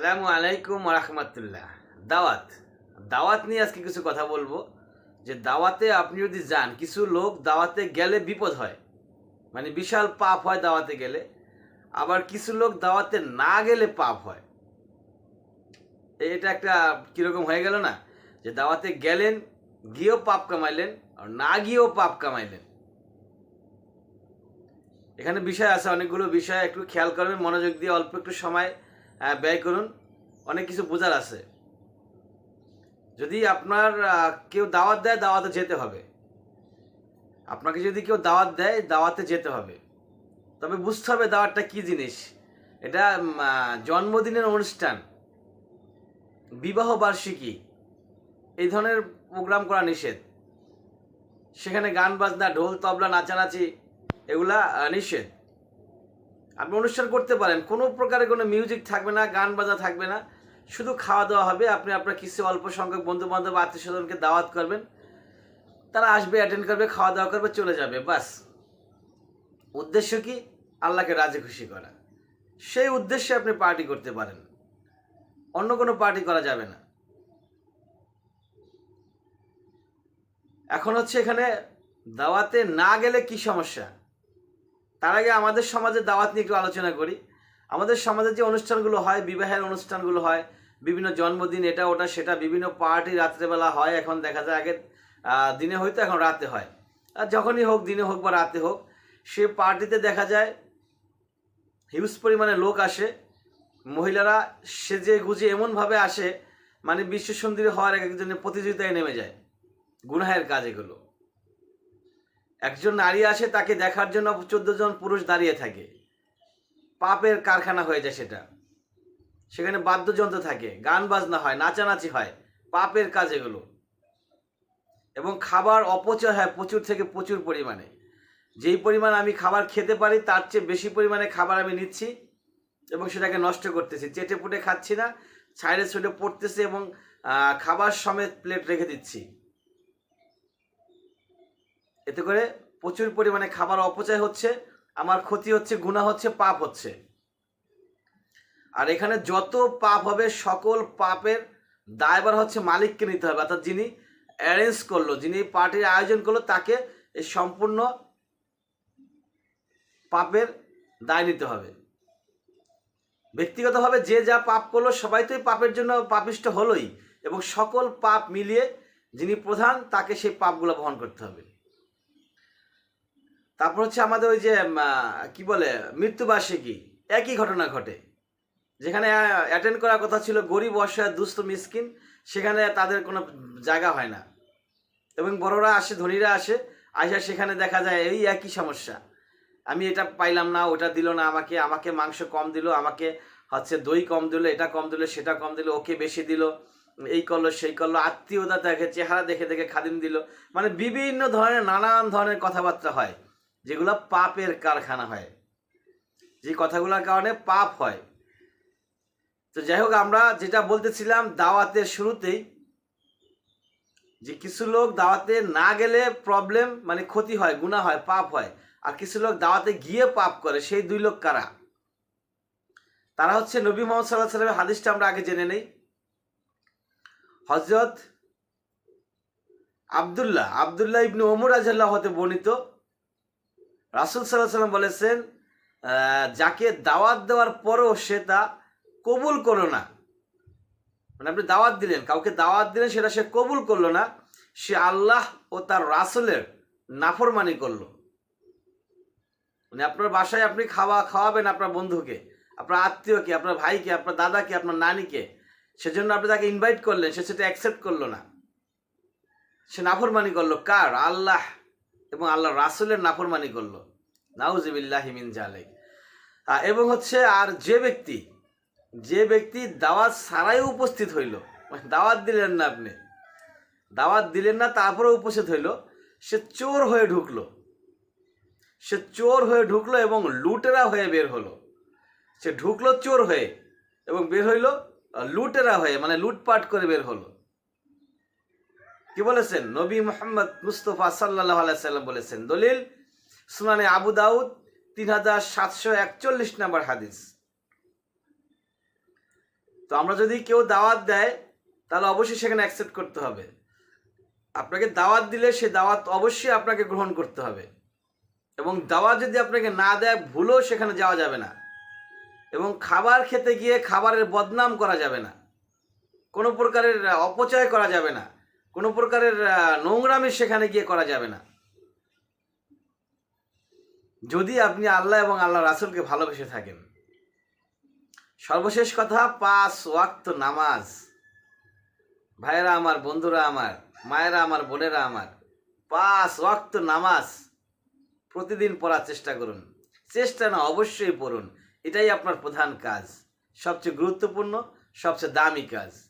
আসসালামু আলাইকুম রহমতুল্লাহ দাওয়াত। দাওয়াত নিয়ে আজকে কিছু কথা বলব। যে দাওয়াতে আপনি যদি যান, কিছু লোক দাওয়াতে গেলে বিপদ হয়। মানে বিশাল পাপ হয় দাওয়াতে গেলে। আবার কিছু লোক দাওয়াতে না গেলে পাপ হয়। এটা একটা কীরকম হয়ে গেল না? যে দাওয়াতে গেলেন, গিয়েও পাপ কামাইলেন, আর না গিয়েও পাপ কামাইলেন। এখানে বিষয় আছে, অনেকগুলো বিষয়। একটু খেয়াল করবেন, মনোযোগ দিয়ে অল্প একটু সময় ব্যয় করুন। অনেক কিছু বোঝার আছে। যদি আপনার কেউ দাওয়াত দেয়, দাওয়াতে যেতে হবে। আপনাকে যদি কেউ দাওয়াত দেয়, দাওয়াতে যেতে হবে। তবে বুঝতে হবে দাওয়াতটা কী জিনিস। এটা জন্মদিনের অনুষ্ঠান। বিবাহ বার্ষিকী। এই ধরনের প্রোগ্রাম করা নিষেধ। সেখানে গান বাজনা, ঢোল, তবলা, নাচানাচি, এগুলা নিষেধ। আপনি অনুষ্ঠান করতে পারেন, কোনো প্রকারে কোনো মিউজিক থাকবে না, গান বাজা থাকবে না। শুধু খাওয়া দাওয়া হবে, আপনি আপনার কিছু অল্প সংখ্যক বন্ধু বান্ধব আত্মীয় স্বজনকে দাওয়াত করবেন। তারা আসবে অ্যাটেন্ড করবে, খাওয়া দাওয়া করবে, চলে যাবে বাস উদ্দেশ্য কি? আল্লাহকে রাজি খুশি করা। সেই উদ্দেশ্যে আপনি পার্টি করতে পারেন। অন্য কোনো পার্টি করা যাবে না। এখন হচ্ছে এখানে দাওয়াতে না গেলে কি সমস্যা? তার আগে আমাদের সমাজে দাওয়াত নিয়ে একটু আলোচনা করি। আমাদের সমাজের যে অনুষ্ঠানগুলো হয়, বিবাহের অনুষ্ঠানগুলো হয়, বিভিন্ন জন্মদিন, এটা, ওটা, সেটা, বিভিন্ন পার্টি রাত্রেবেলা হয়, এখন দেখা যায় আগে দিনে হয়তো এখন রাতে হয়। আর যখনই হোক, দিনে হোক বা রাতে হোক, সে পার্টিতে দেখা যায়, হিউজ পরিমাণে লোক আসে, মহিলারা সেজে গুজে এমনভাবে আসে মানে বিশ্ব সুন্দরী হওয়ার এক একজনের প্রতিযোগিতায় নেমে যায়, গুনাহের কাজ এগুলো। একজন নারী আসে তাকে দেখার জন্য চোদ্দ জন পুরুষ দাঁড়িয়ে থাকে। পাপের কারখানা হয়ে যায় সেটা। সেখানে বাদ্যযন্ত্র থাকে, গান বাজনা হয়, নাচানাচি হয়, পাপের কাজ এগুলো। এবং খাবার অপচয় হয় প্রচুর থেকে প্রচুর পরিমাণে। যেই পরিমাণ আমি খাবার খেতে পারি, তার চেয়ে বেশি পরিমাণে খাবার আমি নিচ্ছি এবং সেটাকে নষ্ট করতেছি। চেটে পুটে খাচ্ছি না সাইডে সাইডে পড়তেছে এবং খাবার সমেত প্লেট রেখে দিচ্ছি। এতে করে প্রচুর পরিমাণে খাবার অপচয় হচ্ছে, আমার ক্ষতি হচ্ছে গুণা হচ্ছে, পাপ হচ্ছে। আর এখানে যত পাপ হবে, সকল পাপের দায়বার হচ্ছে মালিককে নিতে হবে। অর্থাৎ যিনি অ্যারেঞ্জ করল, যিনি পার্টির আয়োজন করল, তাকে এই সম্পূর্ণ পাপের দায় নিতে হবে। ব্যক্তিগতভাবে যে যা পাপ করল, সবাই তো এই পাপের জন্য পাপিষ্ট হলোই। এবং সকল পাপ মিলিয়ে যিনি প্রধান, তাকে সেই পাপগুলো বহন করতে হবে। তারপর হচ্ছে আমাদের ওই যে কি বলে, মৃত্যুবার্ষিকী, একই ঘটনা ঘটে। যেখানে অ্যাটেন্ড করার কথা ছিল গরিব, অসহায়, দুস্থ, মিসকিন, সেখানে তাদের কোনো জায়গা হয় না। এবং বড়রা আসে, ধনীরা আসে, আসা, সেখানে দেখা যায় এই একই সমস্যা। আমি এটা পাইলাম না, ওটা দিল না আমাকে আমাকে মাংস কম দিল, আমাকে হচ্ছে দই কম দিল, এটা কম দিল, সেটা কম দিল, ওকে বেশি দিল, এই করল, সেই করল, আত্মীয়তা দেখে, চেহারা দেখে দেখে খাদিম দিল। মানে বিভিন্ন ধরনের, নানান ধরনের কথাবার্তা হয়। যেগুলো পাপের কারখানা হয়, যে কথাগুলোর কারণে পাপ হয়। তো যাই হোক, আমরা যেটা বলতেছিলাম দাওয়াতের শুরুতেই, যে কিছু লোক দাওয়াতে না গেলে প্রবলেম মানে ক্ষতি হয় গুণা হয়, পাপ হয়। আর কিছু লোক দাওয়াতে গিয়ে পাপ করে, সেই দুই লোক কারা? তারা হচ্ছে নবী মোহাম্মদ সাল্লাহ সাল্লামের হাদিসটা আমরা আগে জেনে নেই। হজরত আবদুল্লাহ আবদুল্লাহ ইবনু ওমর আজাল্লাহ হতে বর্ণিত। রাসুল সাল্লাহ সাল্লাম বলেছেন যাকে দাওয়াত দেওয়ার পরও সে তা কবুল করল না। মানে আপনি দাওয়াত দিলেন, কাউকে দাওয়াত দিলেন, সেটা সে কবুল করল না, সে আল্লাহ ও তার রাসুলের নাফরমানি করল। মানে আপনার বাসায় আপনি খাওয়া, খাওয়াবেন আপনার বন্ধুকে, আপনার আত্মীয়কে, আপনার ভাইকে, আপনার দাদাকে, আপনার নানিকে, সেজন্য আপনি তাকে ইনভাইট করলেন, সে সেটা অ্যাকসেপ্ট করল না। সে নাফরমানি করল, কার? আল্লাহ। এবং আল্লাহ রাসুলের নাফরমানি করল। নাউজিবিল্লাহ হিমিন জালেক এবং হচ্ছে আর যে ব্যক্তি যে ব্যক্তি দাওয়াত ছাড়াই উপস্থিত হইল মানে দাওয়াত দিলেন না আপনি, দাওয়াত দিলেন না তারপরে উপস্থিত হইল, সে চোর হয়ে ঢুকলো। সে চোর হয়ে ঢুকলো এবং লুটেরা হয়ে বের হলো। সে ঢুকলো চোর হয়ে এবং বের হইল লুটেরা হয়ে মানে লুটপাট করে বের হলো। কি বলেছেন? নবী মোহাম্মদ মুস্তফা সাল্লাহ আলাইসাল্লাম বলেছেন, দলিল সুনানে আবু দাউদ তিন হাজার সাতশো একচল্লিশ নম্বর হাদিস। তো আমরা যদি কেউ দাওয়াত দেয়, তাহলে অবশ্যই সেখানে অ্যাকসেপ্ট করতে হবে। আপনাকে দাওয়াত দিলে সে দাওয়াত অবশ্যই আপনাকে গ্রহণ করতে হবে। এবং দাওয়াত যদি আপনাকে না দেয়, ভুলেও সেখানে যাওয়া যাবে না। এবং খাবার খেতে গিয়ে খাবারের বদনাম করা যাবে না। কোনো প্রকারের অপচয় করা যাবে না। কোনো প্রকারের নোংরামি সেখানে গিয়ে করা যাবে না। যদি আপনি আল্লাহ এবং আল্লাহ রাসুলকে ভালোবেসে থাকেন। সর্বশেষ কথা, পাঁচ ওয়াক্ত নামাজ। ভাইয়েরা আমার, বন্ধুরা আমার, মায়েরা আমার, বোনেরা আমার, পাঁচ ওয়াক্ত নামাজ প্রতিদিন পড়ার চেষ্টা করুন। চেষ্টা না, অবশ্যই পড়ুন। এটাই আপনার প্রধান কাজ, সবচেয়ে গুরুত্বপূর্ণ, সবচেয়ে দামি কাজ।